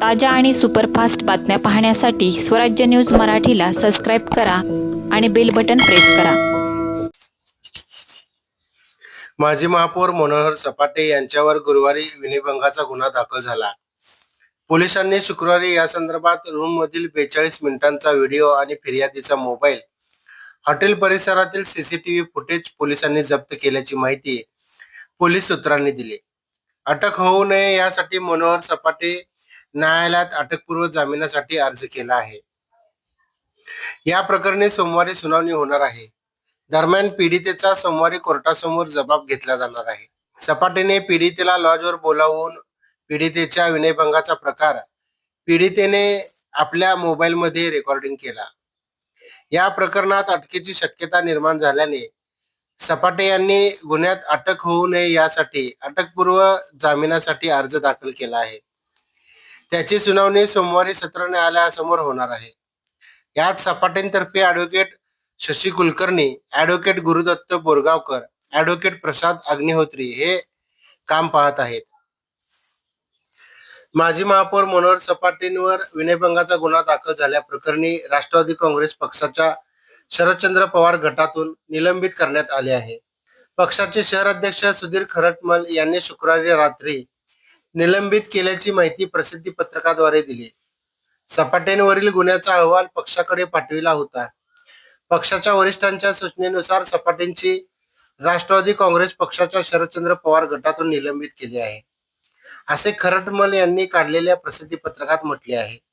ताज्या आणि सुपरफास्ट बातम्या पाहण्यासाठी स्वराज्य न्यूज मराठीला सबस्क्राईब करा आणि बेल बटन प्रेस करा. माजी महापौर मनोहर सपाटे यांच्यावर गुरुवारी विनयभंगाचा गुन्हा दाखल झाला. पोलिसांनी शुक्रवारी या संदर्भात रूम मधील बेचाळीस मिनिटांचा व्हिडिओ आणि फिर्यादीचा मोबाईल हॉटेल परिसरातील सीसीटीव्ही फुटेज पोलिसांनी जप्त केल्याची माहिती पोलीस सूत्रांनी दिली. अटक होऊ नये यासाठी मनोहर सपाटे न्यायालयात अटकपूर्व जामिनासाठी अर्ज केला आहे. या प्रकरणी सोमवारी सुनावणी होणार आहे. दरम्यान पीडितेचा सोमवारी कोर्टासमोर जबाब घेतला जाणार आहे. सपाटीने पीडितेला लॉजवर बोलावून पीडितेच्या विनयभंगाचा प्रकार पीडितेने आपल्या मोबाईलमध्ये रेकॉर्डिंग केला. या प्रकरणात अटकेची शक्यता निर्माण झाल्याने सपाटे यांनी गुन्ह्यात अटक होऊ नये यासाठी अटकपूर्व जामिनासाठी अर्ज दाखल केला आहे. त्याची सुनावणी सोमवारी सत्र न्यायालयासमोर होणार आहे. यात सपाटेंतर्फे advocate Shashi Kulkarni advocate Gurudatt Borgaonkar advocate Prasad Agnihotri हे काम पाहत आहेत. माजी महापौर मनोहर सपाटेंवर विनयभंगाचा गुन्हा दाखल झाल्याप्रकरणी राष्ट्रवादी काँग्रेस पक्षाच्या शरदचंद्र पवार गटातून निलंबित करण्यात आले आहे. पक्षाचे शहर अध्यक्ष सुधीर खरटमल यांनी शुक्रवारी रात्री निलंबित केल्याची माहिती प्रसिद्धी पत्रकाद्वारे दिली. सपाट्यांवरील गुन्ह्याचा अहवाल पक्षाकडे पाठविला होता. पक्षाच्या वरिष्ठांच्या सूचनेनुसार सपाटेंची राष्ट्रवादी काँग्रेस पक्षाच्या शरदचंद्र पवार गटातून निलंबित केले आहे. असे खरटमल यांनी काढलेल्या प्रसिद्धी पत्रकात म्हटले आहे.